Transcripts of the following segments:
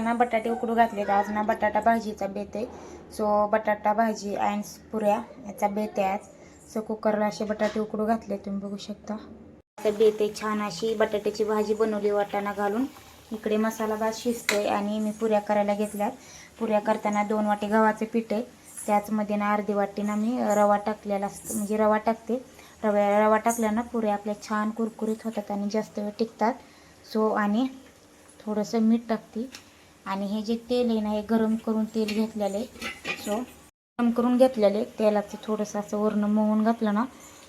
ना बटाटे उकडू घातलेत आज ना बटाटा भाजीचा बेत आहे. सो बटाटा भाजी अँड पुऱ्या याचा बेत आहे आज. सो कुकरला असे बटाटे उकडू घातले तुम्ही बघू शकता. आता बेत आहे. छान अशी बटाट्याची भाजी बनवली वाटाणा घालून. इकडे मसाला भात शिजतोय आणि मी पुऱ्या करायला घेतल्यात पुऱ्या करताना दोन वाटे गव्हाचं पीठ आहे. त्याचमध्ये ना अर्धी वाटी ना मी रवा टाकलेला असतो. म्हणजे रवा टाकते. रवा रवा टाकल्यानं पुऱ्या आपल्या छान कुरकुरीत होतात आणि जास्त वेळ टिकतात. सो आणि थोडंसं मीठ टाकते. आणि हे जे तेल आहे ना हे गरम करून तेल घेतलेलं आहे. सो गरम करून घेतलेलं आहे. तेलाचं थोडंसं असं वर्ण मळून घातलं ना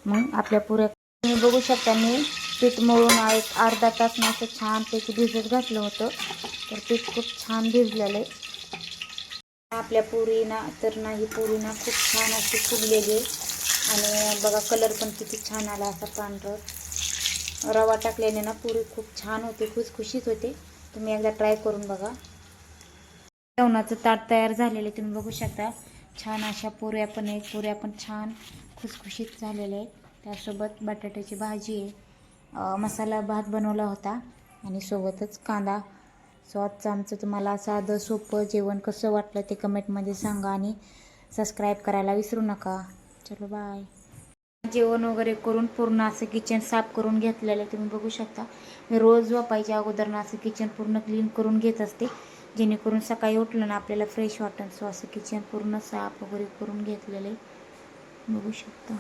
मग आपल्या पुऱ्या तुम्ही बघू शकता मी पीठ मळून एक अर्धा तास ना असं छानपैकी भिजत घातलं होतं. तर पीठ खूप छान भिजलेलं आहे. आपल्या पुरी ना तर ना ही पुरी ना खूप छान अशी फुगलेली आहे. आणि बघा कलर पण किती छान आला असा पांढरं. रवा टाकल्याने ना पुरी खूप छान होते खुसखुशीत होते. तुम्ही एकदा ट्राय करून बघा. जेवणाचं ताट तयार झालेलं आहे. तुम्ही बघू शकता. छान अशा पुऱ्या पण आहेत. पुऱ्या पण छान खुसखुशीत झालेल्या आहेत. त्यासोबत बटाट्याची भाजी आहे. मसाला भात बनवला होता. आणि सोबतच कांदा. सो आजचं आमचं तुम्हाला साधं सोपं जेवण कसं वाटलं ते कमेंटमध्ये सांगा आणि सबस्क्राईब करायला विसरू नका. चलो बाय जेवण वगैरे करून पूर्ण असं किचन साफ करून घेतलेलं आहे. तुम्ही बघू शकता. मी रोज वापायच्या अगोदर ना असं किचन पूर्ण क्लीन करून घेत असते. जेणेकरून सकाळी उठलं ना आपल्याला फ्रेश वाटेल सो असं किचन पूर्ण साफ वगैरे करून घेतलेलं. आहे बघू शकता.